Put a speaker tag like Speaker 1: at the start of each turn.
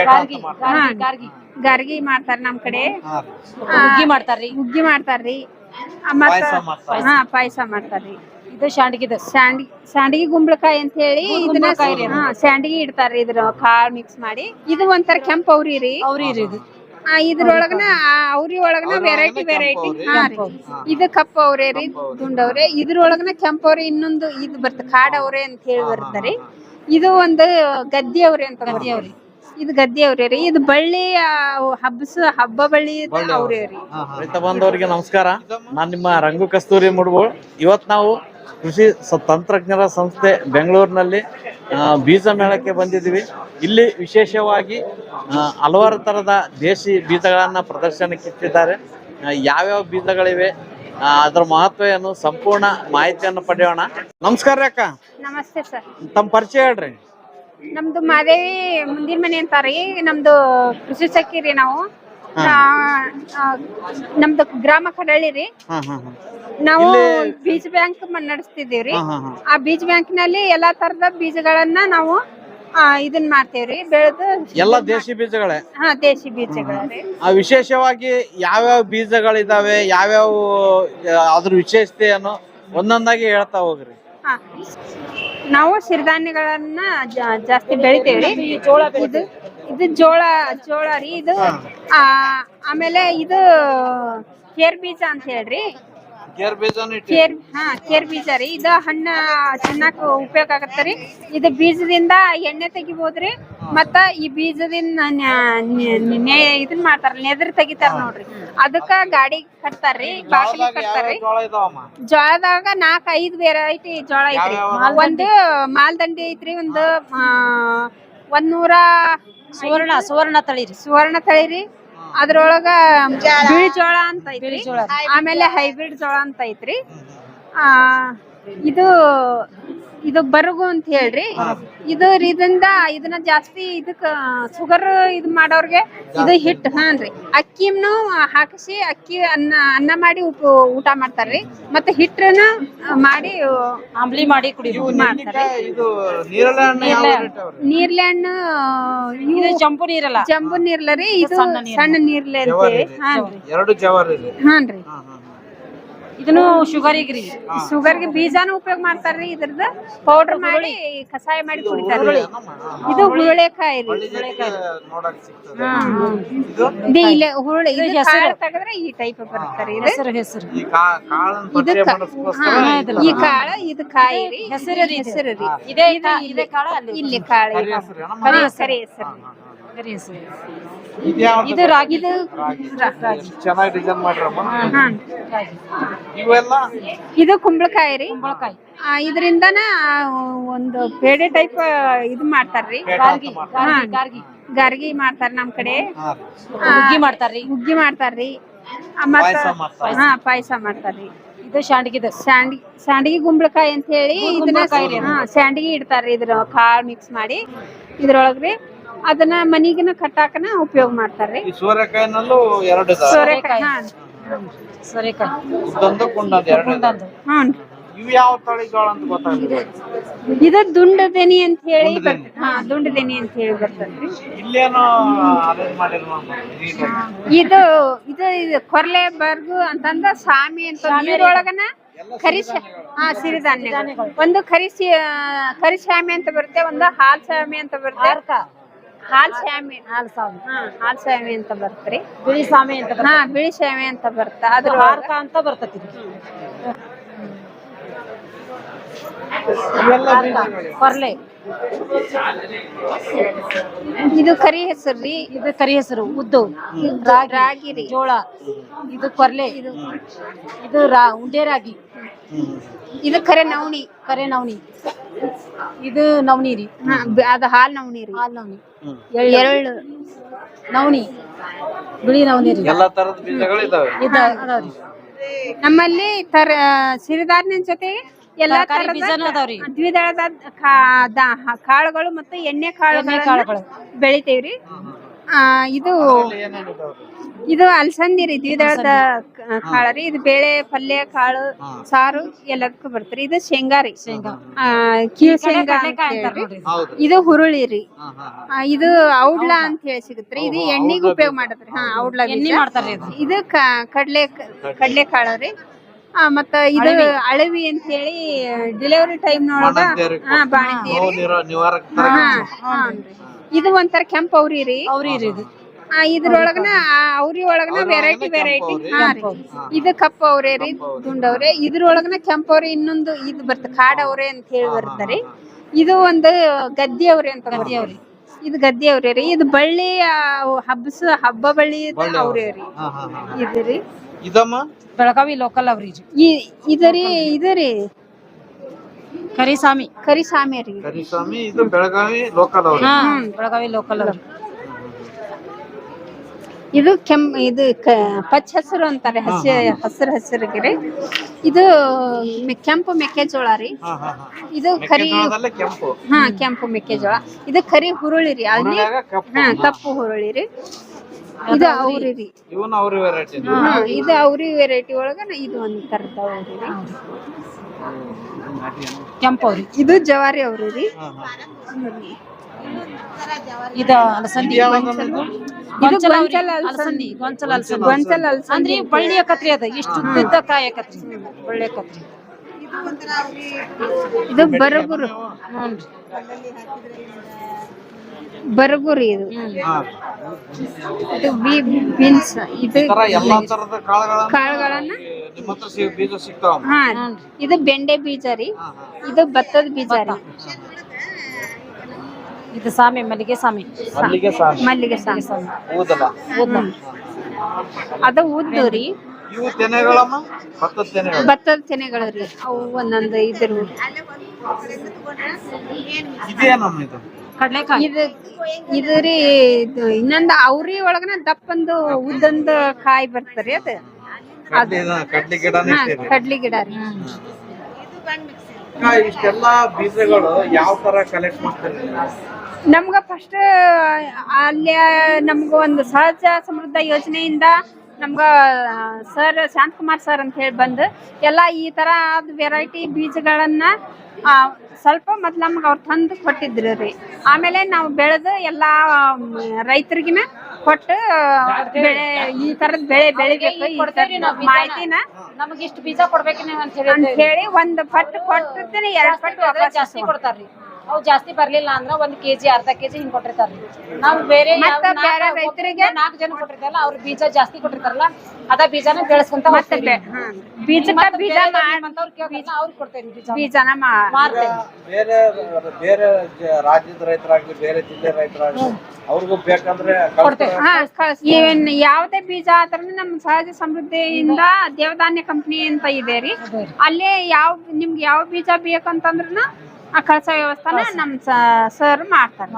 Speaker 1: ಗಾರ್ಗಿ
Speaker 2: ಹಾ.
Speaker 1: ಗಾರ್ಗಿ.
Speaker 2: ಗಾರ್ಗಿ ಮಾಡ್ತಾರ ನಮ್ ಕಡೆ.
Speaker 1: ಹುಗ್ಗಿ ಮಾಡ್ತಾರ್ರಿ?
Speaker 2: ಹುಗ್ಗಿ ಮಾಡ್ತಾರ್ರಿ. ಹಾ ಪಾಯಸ ಮಾಡ್ತಾರ್ರಿ.
Speaker 1: ಇದು ಶಾಂಡ್ಗಿದ
Speaker 2: ಸ್ಯಾಂಡಿ ಸ್ಯಾಂಡಗಿ ಗುಂಬಳಕಾಯಿ ಅಂತ ಹೇಳಿ ಇದನ್ನ
Speaker 1: ಶಾಂಡಿಗೆ.
Speaker 2: ಹಾ ಸ್ಯಾಂಡಗಿ ಇಡ್ತಾರ್ರಿ ಇದ್ರ ಕಾಳ್ ಮಿಕ್ಸ್ ಮಾಡಿ. ಇದು ಒಂಥರ ಕೆಂಪ್ ಅವ್ರಿ ರೀ.
Speaker 1: ಅವ್ರಿ ಇದು.
Speaker 2: ಆ, ಇದ್ರೊಳಗನ ಆ, ಅವ್ರಿ ಒಳಗನ ವೆರೈಟಿ ವೆರೈಟಿ ಹಾ
Speaker 3: ಅವ್ರಿ.
Speaker 2: ರೀ ಇದು ಕಪ್ಪ ಅವ್ರೆ ರೀ ದುಂಡವ್ರೆ ಇದ್ರೊಳಗನ ಕೆಂಪ್ ಅವ್ರೆ ಇನ್ನೊಂದು ಇದು ಬರ್ತ ಕಾಡ್ ಅವ್ರೆ ಅಂತ ಹೇಳಿ ಬರ್ತಾರೆ ಇದು ಒಂದು ಗದ್ದಿ ಅವ್ರೆ ಅಂತ ಗದ್ದೆ ಅವ್ರಿ. ಇದು ಗದ್ದೆ ಅವ್ರೆ ರೀ. ಇದು ಬಳ್ಳಿ ಆ, ಹಬ್ಬಸ ಹಬ್ಬ ಬಳ್ಳಿ ಅವ್ರೇ ರೀ.
Speaker 3: ರೈತ ಬಾಂಧವರಿಗೆ ನಮಸ್ಕಾರ. ನಾನು ನಿಮ್ಮ ರಂಗು ಕಸ್ತೂರಿ ಮುಡ್ಬೋಳ್. ಇವತ್ತು ನಾವು ಕೃಷಿ ಸ- ತಂತ್ರಜ್ಞರ ಸಂಸ್ಥೆ ಬೆಂಗಳೂರಿನಲ್ಲಿ ಆ, ಬೀಜ ಮೇಳಕ್ಕೆ ಬಂದಿದ್ದೀವಿ. ಇಲ್ಲಿ ವಿಶೇಷವಾಗಿ ಆ, ಹಲವಾರು ಥರದ ದೇಶಿ ಬೀಜಗಳನ್ನು ಪ್ರದರ್ಶನಕ್ಕೆ ಇಟ್ಟಿದ್ದಾರೆ. ಆ, ಯಾವ್ಯಾವ ಬೀಜಗಳಿವೆ ಆ, ಅದರ ಮಹತ್ವ ಏನು ಸಂಪೂರ್ಣ ಮಾಹಿತಿಯನ್ನು ಪಡೆಯೋಣ. ನಮಸ್ಕಾರ ರೀ ಅಕ್ಕ.
Speaker 2: ನಮಸ್ತೆ ಸರ್.
Speaker 3: ತಮ್ಮ ಪರಿಚಯ ಹೇಳ್ರಿ.
Speaker 2: ನಮ್ದು ಮಾದೇವಿ ಮುಂದಿನ ಮನೆ ಅಂತಾರಿ ನಮ್ದು ಕೃಷಿ ಸಖಿ ನಾವು. ನಾ- ಆ, ನಮ್ದು ಗ್ರಾಮ ಕಡಳ್ಳಿ ರೀ.
Speaker 3: ಹಾಂ ಹಾಂ ಹಾಂ.
Speaker 2: ನಾವು ಬೀಜ ಬ್ಯಾಂಕ್ ನಡೆಸ್ತಿದ್ದೀವ್ರಿ
Speaker 3: ಹಾಂ ಹಾಂ ಹಾಂ.
Speaker 2: ಆ ಬೀಜ ಬ್ಯಾಂಕ್ನಲ್ಲಿ ಎಲ್ಲಾ ತರದ ಬೀಜಗಳನ್ನ ನಾವು ಆ, ಇದನ್ ಮಾಡ್ತೇವ್ರಿ ಬೆಳೆದು
Speaker 3: ಎಲ್ಲ ದೇಶಿ ಬೀಜಗಳೇ?
Speaker 2: ಹಾ ದೇಶಿ ಬೀಜಗಳರಿ
Speaker 3: ಆ ವಿಶೇಷವಾಗಿ ಯಾವ್ಯಾವ ಬೀಜಗಳಿದಾವೆ ಯಾವ್ಯಾವ ಆ, ಅದ್ರ ವಿಶೇಷತೆಯನ್ನು ಒಂದೊಂದಾಗಿ ಹೇಳ್ತಾ ಹೋಗ್ರಿ.
Speaker 2: ಹಾ. ನಾವು ಸಿರಿಧಾನ್ಯಗಳನ್ನ ಜಾ- ಜಾಸ್ತಿ ಬೆಳಿತೇವ್ರಿ
Speaker 1: ಜೋಳ
Speaker 2: ಇದು ಇದು ಜೋಳ ಜೋಳ ರೀ. ಇದು ಆ ಆಮೇಲೆ ಇದು ಕೇರ್ ಬೀಜ ಅಂತ ಹೇಳ್ರಿ.
Speaker 3: ಗೇರ್
Speaker 2: ಕೇರ್ ಹಾ ಕೇರ್ ಬೀಜ ರೀ. ಇದು ಹಣ್ಣ ಚೆನ್ನಾಗಿ ಉಪಯೋಗ ಆಗತ್ತರಿ ಇದು ಬೀಜದಿಂದ ಎಣ್ಣೆ ತೆಗಿಬೋದ್ರಿ. ಮತ್ತ ಈ ಬೀಜದಿಂದ ಇದನ್ ಮಾಡ್ತಾರ ನೆದ್ರ ತೆಗಿತಾರ ನೋಡ್ರಿ. ಅದಕ್ಕ ಗಾಡಿ ಕಟ್ತಾರ್ರಿ ಬಾಗಿಲು ಕಟ್ತಾರ್ರಿ ಜೋಳದಾಗ ನಾಕ್ ಐದ್ ವೆರೈಟಿ ಜೋಳ ಐತ್ರಿ? ಒಂದು ಮಾಲ್ದಂಡಿ ಐತ್ರಿ ಒಂದು ಆ, ಒಂದ್ ನೂರ
Speaker 1: ಸುವರ್ಣ ಸುವರ್ಣ ತಳಿ ರೀ.
Speaker 2: ಸುವರ್ಣ ತಳಿ ರೀ. ಅದ್ರೊಳಗ ಬಿಳಿ ಜೋಳ ಅಂತ ಐತ್ರಿ. ಆಮೇಲೆ ಹೈಬ್ರಿಡ್ ಜೋಳ ಅಂತ ಐತ್ರಿ. ಆ ಇದು ಇದು ಬರಗು ಅಂತ ಹೇಳ್ರಿ. ಇದು ಇದರಿಂದ ಇದನ್ನ ಜಾಸ್ತಿ ಇದಕ್ಕ ಶುಗರ್ ಇದ್ ಮಾಡೋರ್ಗೆ ಇದು ಹಿಟ್ ಹಾನ್ರಿ ಅಕ್ಕಿನು ಹಾಕಿಸಿ ಅಕ್ಕಿ ಅನ್ನ ಅನ್ನ ಮಾಡಿ ಉಪ ಊಟ ಮಾಡ್ತಾರ್ರಿ. ಮತ್ತೆ ಹಿಟ್ಟನ ಮಾಡಿ
Speaker 1: ಆಮ್ಲಿ ಮಾಡಿ ಕುಡಿ
Speaker 2: ಮಾಡ್ತಾರೆ? ನೀರ್ಲೆ ಹಣ್ಣು
Speaker 1: ಇದು ಚಂಪು ನೀರಲ್ಲ.
Speaker 2: ಜಂಬು ನೀರ್ಲ ರೀ ಇದು
Speaker 1: ಸಣ್ಣ ನೀರ್ಲೆ.
Speaker 2: ಅಂತ ಹೇಳಿ ಹಾನ್ರಿ
Speaker 3: ಎರಡು ಜವಾರಿ ರೀ.
Speaker 2: ಹಾನ್ರಿ.
Speaker 1: ಇದನ್ನು ಶುಗರಿಗೆ ರೀ.
Speaker 2: ಶುಗರ್ಗೆ ಬೀಜಾನು ಉಪಯೋಗ ಮಾಡ್ತಾರ್ರಿ ಇದ್ರದ್ದು ಪೌಡರ್ ಮಾಡಿ ಕಷಾಯ ಮಾಡಿ ಕುಡಿತಾರ್ರಿ. ಇದು ಹುರುಳೆಕಾಯಿ ರೀ.
Speaker 3: ಇದು
Speaker 2: ಇಲ್ಲೇ ಹುರುಳಿ ಇದು
Speaker 1: ಹೆಸರು.
Speaker 2: ತೆಗೆದ್ರೆ ಈ ಟೈಪ್ ಬರ್ತಾರೆ
Speaker 1: ಹೆಸರು ಹೆಸರು.
Speaker 2: ಇದು ಈ ಕಾಳ ಇದು ಕಾಯಿ ರೀ.
Speaker 1: ಹೆಸರು ರೀ
Speaker 2: ಹೆಸರು ರೀ.
Speaker 1: ಇದೇ ಇದೇ ಕಾಳ ಅಲ್ಲಿ.
Speaker 2: ಇಲ್ಲಿ ಕಾಳು ಸರಿ.
Speaker 3: ಹೆಸರು
Speaker 2: ಕರಿ
Speaker 3: ಇದು ರಾಗಿದು ಚೆನ್ನಾಗಿ ಡಿಸೈನ್ ಮಾಡ್ರಮ್ಮ ಇವೆಲ್ಲ?
Speaker 2: ಇದು ಕುಂಬಳಕಾಯಿ ರೀ.
Speaker 1: ಕುಂಬಳಕಾಯಿ.
Speaker 2: ಆ, ಇದರಿಂದನ ಒಂದು ಪೇಡೆ ಟೈಪ್ ಇದು ಮಾಡ್ತಾರ್ರಿ.
Speaker 1: ಗಾರ್ಗಿ ಗಾರ್ಗಿ ಗಾರ್ಗಿ.
Speaker 2: ಮಾಡ್ತಾರ ನಮ್ ಕಡೆ.
Speaker 1: ಹುಗ್ಗಿ ಮಾಡ್ತಾರ್ರಿ.
Speaker 2: ಹುಗ್ಗಿ ಮಾಡ್ತಾರ್ರಿ. ಮತ್ತ
Speaker 3: ಪಾಯ್ಸ ಮಾಡ್ತಾರ.
Speaker 2: ಹಾ ಪಾಯಸ ಮಾಡ್ತಾರ್ರಿ.
Speaker 1: ಇದು ಶಾಂಡ್ಗಿದ.
Speaker 2: ಸ್ಯಾಂಡಿ ಸ್ಯಾಂಡಗಿ ಗುಂಬಳಕಾಯಿ ಅಂತ ಹೇಳಿ ಇದನ್ನ ಹಾ ಸ್ಯಾಂಡಗಿ ಇಡ್ತಾರ್ರಿ ಇದ್ರ ಕಾಳ್ ಮಿಕ್ಸ್ ಮಾಡಿ ಇದ್ರೊಳಗ್ರಿ ಅದನ್ನ ಮನಿಗಿನ ಕಟ್ಟಾಕನ ಉಪಯೋಗ ಮಾಡ್ತಾರ್ರಿ.
Speaker 3: ಈ ಸೂರ್ಯಕಾಯಿನಲ್ಲೂ ಎರಡು ಇದಾವೆ
Speaker 2: ಸೋರೆಕಾಯಿ.
Speaker 3: ಕುಂಡೊಂದು ಎರಡು ಇವು ಯಾವ ತಳಿ ಜೋಳ ಅಂತ ಗೊತ್ತಾಗ್ಲಿಲ್ಲ.
Speaker 2: ಇದು ದುಂಡದೆನಿ ಅಂತ ಹೇಳಿ ಬರ್ತದೆ ಹಾ ದುಂಡದೆನಿ ಅಂತ ಹೇಳಿ ಬರ್ತದ್ರಿ.
Speaker 3: ಇಲ್ಲೇನೋ ಅರೇಂಜ್ ಮಾಡಿಲ್ವ
Speaker 2: ಇದು ಇದು ಇದು ಕೊರ್ಲೆ ಬರ್ಗು ಅಂತಂದ ಸ್ವಾಮಿ ಅಂತ ಇದ್ರೊಳಗನ ಕರಿ ಶ- ಹಾ ಸಿರಿಧಾನ್ಯ ಒಂದು ಸಿ- ಕರಿ ಅಂತ ಬರುತ್ತೆ ಒಂದು ಹಾಲ್ ಸ್ವಾಮಿ ಅಂತ ಬರುತ್ತೆ. ಹಾಲ್ ಶಾಮಿ
Speaker 1: ಹಾಲ್
Speaker 2: ಹಾ ಹಾಲ್ ಶಾಮಿ ಅಂತ ಬರ್ತರಿ
Speaker 1: ಬಿಳಿ ಸ್ವಾಮಿ ಅಂತ
Speaker 2: ಹಾ ಬಿಳಿ ಶ್ಯಾಮಿ ಅಂತ ಬರುತ್ತೆ ಅದ್ರ
Speaker 1: ಹಾರ್ಕ ಅಂತ ಬರ್ತತಿ ಕೊರ್ಲೆ
Speaker 2: ಇದು ಕರಿ ಹೆಸರು ರೀ.
Speaker 1: ಇದು ಕರಿ ಹೆಸರು ಉದ್ದು. ರಾಗಿ.
Speaker 2: ರಾಗಿ ರೀ.
Speaker 1: ಜೋಳ. ಇದು ಕೊರ್ಲೆ ಇದು ಇದು ರಾ ಉಂಡೆ ರಾಗಿ.
Speaker 2: ಇದು ಕರೆ ನವಣಿ.
Speaker 1: ಕರೆ ನವಣಿ. ಇದು
Speaker 2: ನವನೀರಿ ಅದು ಹಾಲ್ ನವಣಿ ರೀ.
Speaker 1: ಹಾಲ್ ನವಣಿ.
Speaker 2: ಎಳ್ಳು.
Speaker 1: ನವಣಿ. ಬಿಳಿ ನವಣಿ ರೀ.
Speaker 3: ಎಲ್ಲಾ ತರದ ಬೀಜಗಳು ಇದಾವೆ.
Speaker 1: ಇದ ಅದಾವ್ರಿ
Speaker 2: ನಮ್ಮಲ್ಲಿ ತರ ಸಿರಿಧಾನ್ಯ ಜೊತೆಗೆ ಎಲ್ಲಾ
Speaker 1: ತರಕಾರಿ
Speaker 2: ತರದ
Speaker 1: ಬೀಜನೂ ಅದಾವ್ರಿ
Speaker 2: ದ್ವಿದಳದ ಕಾ- ದ- ಕಾಳುಗಳು ಮತ್ತು ಎಣ್ಣೆ
Speaker 1: ಎಣ್ಣೆ
Speaker 2: ಕಾಳುಗಳು.
Speaker 1: ಕಾಳುಗಳು
Speaker 2: ಬೆಳಿತೇವ್ರಿ ಇದು ಇದು ಅಲ್ಸಂದಿ ರೀ ದ್ವಿದಳದ ಕಾಳ ರೀ ಇದು ಬೇಳೆ ಪಲ್ಯ ಕಾಳು ಸಾರು ಎಲ್ಲದಕ್ಕೂ ಬರ್ತಾರೆ. ಇದು ಶೇಂಗಾ ರೀ. ಶೇಂಗಾ. ಕೀಳ್ ಶೇಂಗಾ ಅಂತ ಹೇಳ್ರಿ. ಇದು ಹುರುಳಿ ರೀ. ಆ, ಇದು ಔಡ್ಲಾ ಅಂತ ಹೇಳಿ ಸಿಗುತ್ತೆ ಇದು ಎಣ್ಣಿಗೆ ಉಪಯೋಗ ಮಾಡತ್ರಿ ಹಾ ಔಡ್ಲ
Speaker 1: ಎಣ್ಣೆ. ಮಾಡ್ತಾರ್ರಿ ಇದು.
Speaker 2: ಇದು ಕಡ್ಲೆ ಕಡ್ಲೆ ಕಾಳು ರೀ. ಆ, ಮತ್ತ ಇದು ಅಳವಿ. ಅಂತ ಹೇಳಿ ಡೆಲಿವರಿ ಟೈಮ್ ನೊಳಗ
Speaker 3: ಬಾಣಂತಿಯರಿಗೆ
Speaker 2: ಹಾ ಬಾಣಂತಿಯರಿ
Speaker 3: ನೋವು ನಿರ- ನಿವಾರಕ
Speaker 2: ಹಾ ಹಾನ್ರಿ. ಇದು ಒಂಥರ ಕೆಂಪ್ ಅವ್ರಿ ರೀ.
Speaker 1: ಅವ್ರಿ ರೀ ಇದು.
Speaker 2: ಆ, ಇದ್ರೊಳಗನ ಆ, ಅವ್ರಿ. ಒಳಗನ ವೆರೈಟಿ ವೆರೈಟಿ ಹಾ ರೀ. ಇದು ಕಪ್ಪ ಅವ್ರೆ ರೀ ದುಂಡವ್ರೆ ಇದ್ರೊಳಗನ ಕೆಂಪವ್ರೆ ಇನ್ನೊಂದು ಇದು ಬರ್ತ ಕಾಡವ್ರೆ ಅಂತ ಹೇಳಿ ಬರ್ತಾರೆ. ಇದು ಒಂದು ಗದ್ದೆ ಅವ್ರೆ ಅಂತ ಗದ್ದೆ ಅವ್ರಿ. ಇದು ಗದ್ದೆ ಅವ್ರೆ ರೀ. ಇದು ಬಳ್ಳಿ ಆ, ಹಬ್ಬಸ ಹಬ್ಬ ಬಳ್ಳಿ ಅವ್ರೆ ರೀ.
Speaker 3: ಹಾ ಹಾ ಹಾ.
Speaker 2: ಇದು ರೀ.
Speaker 3: ಇದಮ್ಮ?
Speaker 1: ಬೆಳಗಾವಿ ಲೋಕಲ್ ಅವ್ರಿ
Speaker 2: ಇದರಿ ಇದರಿ
Speaker 1: ಕರಿಸ್ವಾಮಿ.
Speaker 2: ಕರಿಸಾಮೆ ರೀ.
Speaker 3: ಕರಿಸ್ವಾಮಿ ಇದು ಬೆಳಗಾವಿ ಲೋಕಲ್ ಅವ್ರಿ.
Speaker 1: ಹಾ ಬೆಳಗಾವಿ ಲೋಕಲ್ ಅವ್ರಿ.
Speaker 2: ಇದು ಕೆಮ್ ಇದು ಪಚ್ಚ ಹಸಿರು ಅಂತಾರೆ ಹಸಿ ಹಸಿರು ಹಸಿರಿಗೆ ರೀ. ಇದು ಮೆ- ಕೆಂಪು ಮೆಕ್ಕೆಜೋಳ ರೀ.
Speaker 3: ಹಾ ಹಾ ಹಾ.
Speaker 2: ಇದು ಕರಿ
Speaker 3: ಮೆಕ್ಕೆಜೋಳದಲ್ಲೇ ಕೆಂಪು.
Speaker 2: ಹಾ ಕೆಂಪು ಮೆಕ್ಕೆಜೋಳ. ಇದು ಕರಿ ಹುರುಳಿ ರೀ. ಅಲ್ಲಿ
Speaker 3: ಹುರುಳ್ಯಾಗ ಕಪ್ಪು.
Speaker 2: ಹಾ ಕಪ್ಪು ಹುರುಳಿ ರೀ. ಇದು ಅವ್ರಿ ರೀ.
Speaker 3: ಇವನ್ ಅವ್ರ ವೆರೈಟಿ
Speaker 2: ಹಾ ಇದು ಅವ್ರಿ ವೆರೈಟಿ ಒಳಗ ಇದು ಒಂದ್ ತರದ ಅವ್ರಿ. ರೀ
Speaker 1: ಕೆಂಪು ಅವ್ರಿ.
Speaker 2: ಇದು ಜವಾರಿ ಅವ್ರಿ ರೀ.
Speaker 1: ಇದು ಅಲಸಂದಿ.
Speaker 2: ಇದು
Speaker 1: ಗೊಂಚಲ ಅಲಸಂದಿ. ಗೊಂಚಲ ಅಲಸಂದಿ.
Speaker 2: ಅಂದ್ರೆ ಅಲ್ಸಂದಿ.
Speaker 1: ಅಂದ್ರಿ ಬಳ್ಳಿ ಆಕತ್ರಿ ಅದ. ಇಷ್ಟು ಉದ್ದ ಕಾಯಿ ಆಕತ್ರಿ ಬಳ್ಳಿ ಆಕತ್ರಿ
Speaker 2: ಇದು ಬರಗುರು ಬರಗುರಿ ಇದು. ಇದು ಬಿ ಬೀನ್ಸ್ ಇದು
Speaker 3: ತರ ಎಲ್ಲಾ ತರದ ಕಾಳುಗಳನ್ನ
Speaker 2: ಕಾಳುಗಳನ್ನ
Speaker 3: ನಿಮ್ಮ ಹತ್ರ ಸಿ- ಬೀಜ ಸಿಗ್ತಾವ.
Speaker 2: ಹಾ ಇದು ಬೆಂಡೆ ಬೀಜ ರೀ. ಇದು ಭತ್ತದ ಬೀಜ ರೀ.
Speaker 1: ಇದು ಸಾಮೆ ಮಲ್ಲಿಗೆ ಸಾಮೆ.
Speaker 3: ಮಲ್ಲಿಗೆ ಸಾಮಿ.
Speaker 2: ಮಲ್ಲಿಗೆ ಅದು ಉದ್ದು ರೀ.
Speaker 3: ಇವು ತೆನೆಗಳಮ್ಮ? ಭತ್ತದ ತೆನೆಗಳು.
Speaker 2: ಭತ್ತದ ತೆನೆಗಳು ರೀ. ಅವು ಒಂದೊಂದು ಇದ್ರು
Speaker 3: ಇದೇನಮ್ಮ ಇದು?
Speaker 1: ಕಡ್ಲೆಕಾಯಿ.
Speaker 2: ಇದು ಇದು ರೀ ಇದು ಇನ್ನೊಂದು ಅವ್ರಿ ಒಳಗನ ದಪ್ಪಂದು ಉದ್ದಂದು ಕಾಯಿ ಬರ್ತರಿ ಅದು.
Speaker 3: ಕಡ್ಲಿ ಗಿಡ ಕಡ್ಲಿ ಗಿಡನೇ
Speaker 2: ಹಾ
Speaker 3: ಸೇರಿ.
Speaker 2: ಕಡ್ಲಿ ಗಿಡ ರೀ.
Speaker 3: ಅಕ್ಕ, ಇಷ್ಟೆಲ್ಲಾ ಬೀಜಗಳು ಯಾವ ತರ ಕಲೆಕ್ಟ್ ಮಾಡ್ತೀರಿ?
Speaker 2: ನಮ್ಗ ಫಸ್ಟ್ ಅಲ್ಲಿ ನಮ್ಗ ಒಂದು ಸಹಜ ಸಮೃದ್ಧ ಯೋಜನೆಯಿಂದ ನಮ್ಗ ಸರ್ ಶಾಂತಕುಮಾರ್ ಸರ್ ಅಂತ ಹೇಳಿ ಬಂದು ಎಲ್ಲ ಈ ತರ ವೆರೈಟಿ ಬೀಜಗಳನ್ನ ಸ್ವಲ್ಪ ಮೊದ್ಲು ನಮ್ಗೆ ಅವ್ರು ತಂದು ಕೊಟ್ಟಿದ್ರು ರೀ. ಆಮೇಲೆ ನಾವು ಬೆಳೆದು ಎಲ್ಲ ರೈತರಿಗಿನ ಕೊಟ್ಟು ಬೆಳೆ ಈ ತರದ ಬೆಳೆ ಬೆಳಿಬೇಕು ಈ ಥರದ್ ಮಾಹಿತಿನ.
Speaker 1: ನಮಗೆ ಇಷ್ಟು ಬೀಜ ಕೊಡ್ಬೇಕು ನೀವು ಅಂತ ಹೇಳಿ
Speaker 2: ಅಂತ ಹೇಳಿ ಒಂದ್ ಪಟ್ಟು ಕೊಟ್ಟಿರ್ತೀನಿ ಎರಡು ಪಟ್ಟು
Speaker 1: ಜಾಸ್ತಿ ಕೊಡ್ತಾರ್ರಿ. ಅವು ಜಾಸ್ತಿ ಬರ್ಲಿಲ್ಲ ಅಂದ್ರ ಒಂದ್ ಕೆಜಿ ಅರ್ಧ ಕೆಜಿ ಹಿಂಗ್ ಕೊಟ್ಟಿರ್ತಾರ. ನಾವು ಬೇರೆ
Speaker 2: ಮತ್ತ ಬೇರೆ ರೈತರಿಗೆ
Speaker 1: ನಾಲ್ಕು ಜನ ಕೊಟ್ಟಿರ್ತಾರಲ್ಲ ಅವ್ರ ಬೀಜ ಜಾಸ್ತಿ ಕೊಟ್ಟಿರ್ತಾರಲ್ಲ ಅದ ಬೀಜನ ಬೆಳೆಸ್ಕೊಂತ
Speaker 2: ಬೆ- ಬೀಜಕ್ಕ ಬೀಜ
Speaker 1: ಅವ್ರಿಗೆ ಕೊಡ್ತೇವೆ ಬೀಜ.
Speaker 2: ಬೀಜನ
Speaker 3: ಬೇರೆ ಬೇರೆ ರಾಜ್ಯದ ರೈತರಾಗ್ಲಿ ಬೇರೆ ಜಿಲ್ಲೆ ರೈತರಾಗ್ಲಿ ಅವ್ರಿಗೂ ಬೇಕಂದ್ರೆ ಕಳ್ಸ್ತಾರೆ.
Speaker 2: ಹಾ ಕಳ್ಸ್- ಏನ್ ಯಾವ್ದೇ ಬೀಜ ಆದ್ರೂ ನಮ್ ಸಹಜ ಸಮೃದ್ಧಿಯಿಂದ ದೇವಧಾನ್ಯ ಕಂಪನಿ ಅಂತ ಇದೆ ರೀ. ಅಲ್ಲೇ ಯಾವ ನಿಮ್ಗೆ ಯಾವ ಬೀಜ ಬೇಕಂತಂದ್ರೂ ಆ ಕಳ್ಸೋ ವ್ಯವಸ್ಥಾನ ನಮ್ ಸರ್ ಮಾಡ್ತಾರೆ